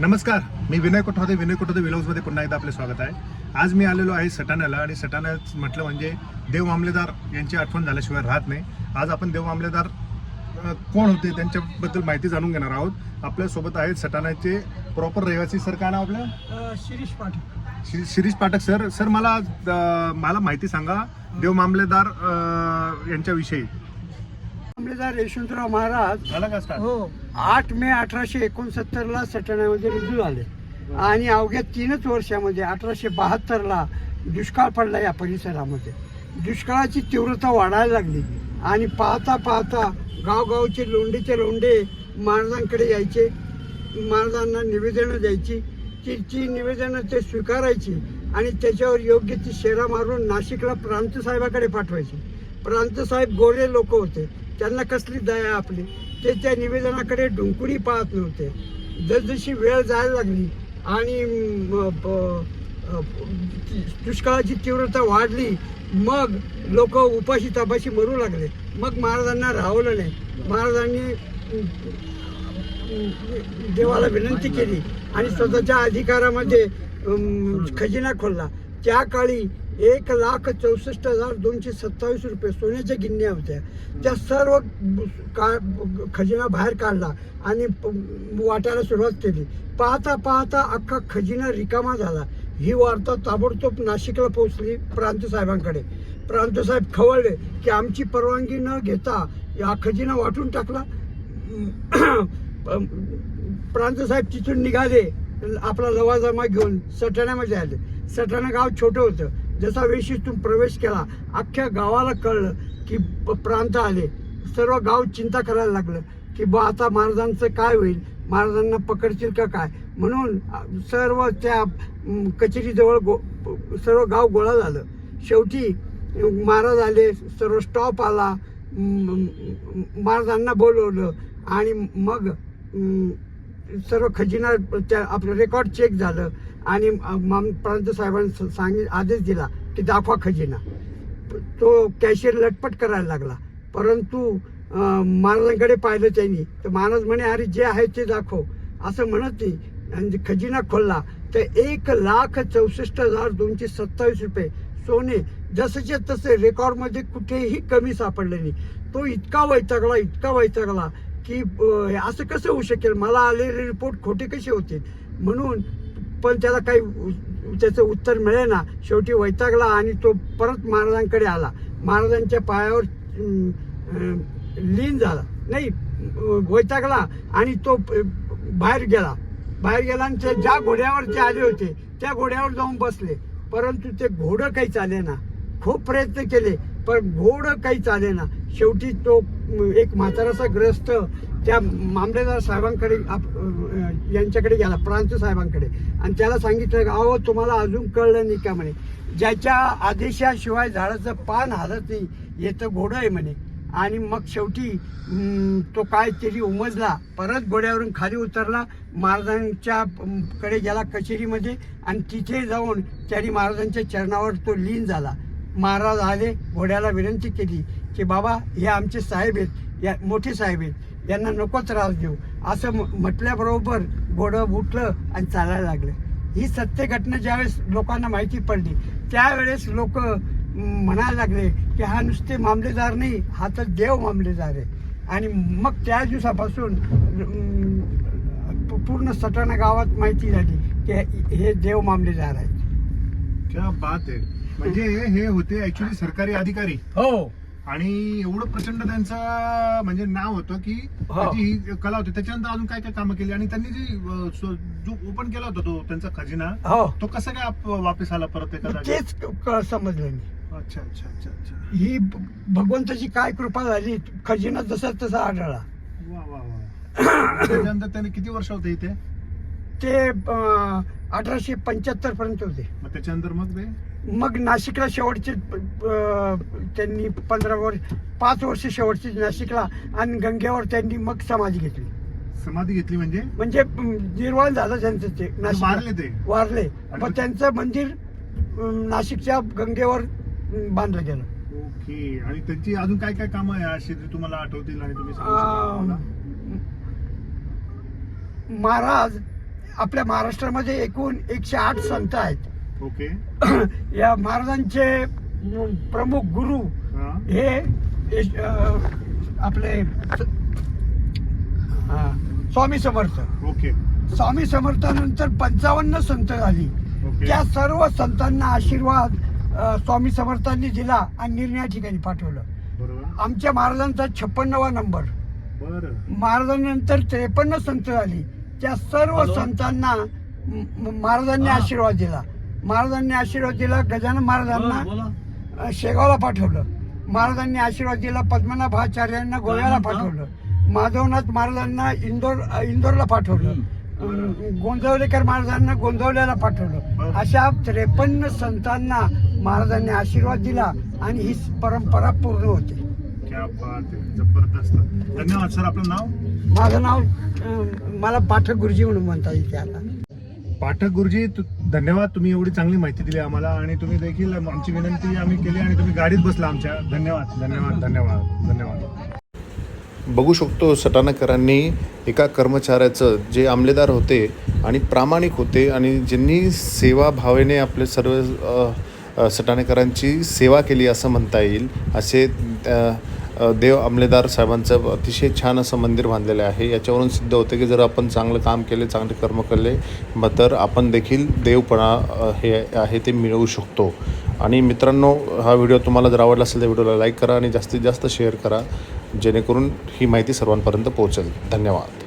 नमस्कार मी विनय कोठावदे विनय कोठावदे विलॉग्समध्ये पुन्हा एकदा आपले स्वागत आहे. आज मी आलेलो आहे सटाण्याला आणि सटाण्यात म्हटलं म्हणजे देव मामलेदार यांची आठवण झाल्याशिवाय राहत नाही. आज आपण देव मामलेदार कोण होते त्यांच्याबद्दल माहिती जाणून घेणार आहोत. आपल्यासोबत आहेत सटाण्याचे प्रॉपर रहिवासी सर काय नाव आपलं? शिरीष श्री शिरीष पाठक सर सर मला मला माहिती सांगा देव मामलेदार यांच्याविषयी. आंबेदार यशवंतराव महाराज झालं का स्टार्ट हो. आठ मे अठराशे एकोणसत्तरला सटाण्यामध्ये रुजू झाले. आणि अवघ्या तीनच वर्षामध्ये अठराशे बहात्तरला दुष्काळ पडला या परिसरामध्ये. दुष्काळाची तीव्रता वाढायला लागली. आणि पाहता पाहता गावगावचे लोंढेचे लोंढे महाराजांकडे यायचे महाराजांना निवेदनं द्यायची ती ती निवेदनं ते स्वीकारायची आणि त्याच्यावर योग्य ती शेरा मारून नाशिकला प्रांत साहेबाकडे पाठवायची. प्रांत साहेब गोरे लोक होते. त्यांना कसली दया आपली? ते त्या निवेदनाकडे डुंकुणी पाहत नव्हते. जसजशी वेळ जायला लागली आणि दुष्काळाची तीव्रता वाढली मग लोक उपाशी तपाशी मरू लागले. मग महाराजांना राहवलं नाही. महाराजांनी देवाला विनंती केली आणि स्वतःच्या अधिकारामध्ये खजिना खोलला. त्या काळी एक लाख चौसष्ट हजार दोनशे सत्तावीस रुपये सोन्याच्या गिन्या होत्या. त्या सर्व का खजिना बाहेर काढला आणि वाटायला सुरुवात केली. पाहता पाहता अख्खा खजिना रिकामा झाला. ही वार्ता ताबडतोब नाशिकला पोहोचली प्रांत साहेबांकडे. प्रांत साहेब खवळले की आमची परवानगी न घेता हा खजिना वाटून टाकला. प्रांत साहेब तिथून निघाले. आपला लवाजमा घेऊन सटाण्यामध्ये आले. सटाणा गाव छोटं होतं. जसा वेशीतून प्रवेश केला अख्ख्या गावाला कळलं की प- प्रांत आले. सर्व गाव चिंता करायला लागलं की बा आता महाराजांचं काय होईल? महाराजांना पकडतील का काय? म्हणून सर्व त्या कचेरीजवळ गो सर्व गाव गोळा झालं. शेवटी महाराज आले सर्व स्टॉप आला. महाराजांना बोलवलं आणि मग सर्व खजिना त्या आपलं रेकॉर्ड चेक झालं आणि माम प्रांत साहेबांनी सांगित आदेश दिला की दाखवा खजिना. तो कॅशियर लटपट करायला लागला. परंतु अं, महाराजांकडे पाहिलं त्यांनी. तर महाराज म्हणे अरे जे आहे ते दाखव. असं म्हणत नाही आणि खजिना खोलला तर एक लाख चौसष्ट हजार दोनशे सत्तावीस रुपये सोने जसंचे तसे रेकॉर्डमध्ये कुठेही कमी सापडले नाही. तो इतका वैतागला इतका वैतागला की असं कसं होऊ शकेल? मला आलेले रिपोर्ट खोटे कसे होतील म्हणून पण त्याला काही त्याचं उत्तर मिळेना. शेवटी वैतागला आणि तो परत महाराजांकडे आला. महाराजांच्या पायावर लीन झाला. नाही वैतागला आणि तो बाहेर गेला. बाहेर गेला आणि ते ज्या घोड्यावर ते आले होते त्या घोड्यावर जाऊन बसले. परंतु ते घोडं काही चालेना. खूप प्रयत्न केले पण घोडं काही चाले ना शेवटी तो एक म्हाताराचा ग्रस्त त्या मामलेदार साहेबांकडे आप- यांच्याकडे गेला प्रांत साहेबांकडे. आणि त्याला सांगितलं अहो तुम्हाला अजून कळलं नाही का? म्हणे. ज्याच्या आदेशाशिवाय झाडाचं पान हालत नाही येतं घोडं आहे म्हणे. आणि मग शेवटी तो काय तरी उमजला परत घोड्यावरून खाली उतरला महाराजांच्या कडे गेला कचेरीमध्ये आणि तिथे जाऊन त्यांनी महाराजांच्या चरणावर तो लीन झाला. महाराज आले घोड्याला विनंती केली की बाबा हे आमचे साहेब आहेत या मोठे साहेब आहेत यांना नको त्रास देऊ. असं म्हटल्याबरोबर घोडं उठलं आणि चालायला लागलं. ही सत्य घटना ज्यावेळेस लोकांना माहिती पडली त्यावेळेस लोक म्हणायला लागले की हा नुसते मामलेदार नाही हा तर देव मामलेदार आहे. आणि मग त्या दिवसापासून पूर्ण सटाणा गावात माहिती झाली की हे देव मामलेदार आहेत. क्या बात आहे. म्हणजे हे होते ऍक्च्युली सरकारी अधिकारी. हो. आणि एवढं प्रचंड त्यांचं म्हणजे नाव होतं की हो. त्याची ही कला होती. त्याच्यानंतर अजून काय काय कामं केली? आणि त्यांनी जी अं, सो- जो ओपन केला होता तो त्यांचा खजिना हो. तो कसा काय आप- वापस आला परत एका जागी? तेच क- समजलं मी. अच्छा अच्छा अच्छा अच्छा. ही भ- भगवंताची काय कृपा झाली खजिना जसा तसा आढळला. वा वा वा. त्याच्यानंतर त्यांनी किती वर्ष होते इथे? ते अं, अठराशे पंच्याहत्तर पर्यंत होते. मग त्याच्यानंतर मग ते? मग नाशिकला शेवटचे त्यांनी पंधरा वर्ष पाच वर्ष शेवटचे नाशिकला आणि गंगेवर त्यांनी मग समाधी घेतली. समाधी घेतली म्हणजे? म्हणजे निर्वाण झालं त्यांचं ते. वारले ते? वारले. पण त्यांचं मंदिर नाशिकच्या गंगेवर बांधलं गेलं. ओके. आणि त्यांची अजून काय काय कामं आहे अशी जी तुम्हाला आठवतील आणि तुम्ही सांगू शकाल? महाराज आपल्या महाराष्ट्रामध्ये एकूण एकशे आठ संत आहेत. ओके. या महाराजांचे प्रमुख गुरु हा. आपले स्वामी समर्थ. ओके. स्वामी समर्थानंतर पंचावन्न संत झाली. त्या सर्व संतांना आशीर्वाद स्वामी समर्थांनी दिला आणि निर्णया ठिकाणी पाठवलं. आमच्या महाराजांचा छप्पन्नवा नंबर. बरं. महाराजांनंतर त्रेपन्न संत झाली. त्या सर्व संतांना महाराजांनी आशीर्वाद दिला. महाराजांनी आशीर्वाद दिला गजानन महाराजांना शेगावला पाठवलं. महाराजांनी आशीर्वाद दिला पद्मनाभाचार्यांना गोव्याला पाठवलं. माधवनाथ महाराजांना इंदोर इंदोरला पाठवलं. अम, गोंदवलेकर महाराजांना गोंदवल्याला पाठवलं. अशा त्रेपन्न संतांना महाराजांनी आशीर्वाद दिला आणि ही परंपरा पूर्ण होते. क्या बात आहे. जबरदस्त. धन्यवाद. सर आपलं नाव? माझं नाव मला पाठक गुरुजी म्हणून म्हणता येईल त्याला. पाठक गुरुजी धन्यवाद तुम्ही एवढी चांगली माहिती दिली आम्हाला आणि तुम्ही देखील आमची विनंती आम्ही केली आणि तुम्ही गाडीत बसला आमच्या. धन्यवाद धन्यवाद धन्यवाद धन्यवाद. बघू शकतो सटाणकरांनी एका कर्मचाऱ्याचं जे आमलेदार होते आणि प्रामाणिक होते आणि ज्यांनी सेवाभावेने आपले सर्व सटाणेकरांची सेवा केली असं म्हणता येईल असे देव आमलेदार साहेबांचं अतिशय छान असं मंदिर बांधलेलं आहे. याच्यावरून सिद्ध होतं की जर आपण चांगलं काम केले चांगले कर्म केले मग तर आपण देखील देवपणा हे आहे ते मिळवू शकतो. आणि मित्रांनो हा व्हिडिओ तुम्हाला जर आवडला असेल तर व्हिडिओला लाईक करा आणि जास्तीत जास्त शेअर करा. जेणेकरून ही माहिती सर्वांपर्यंत पोहोचेल. धन्यवाद.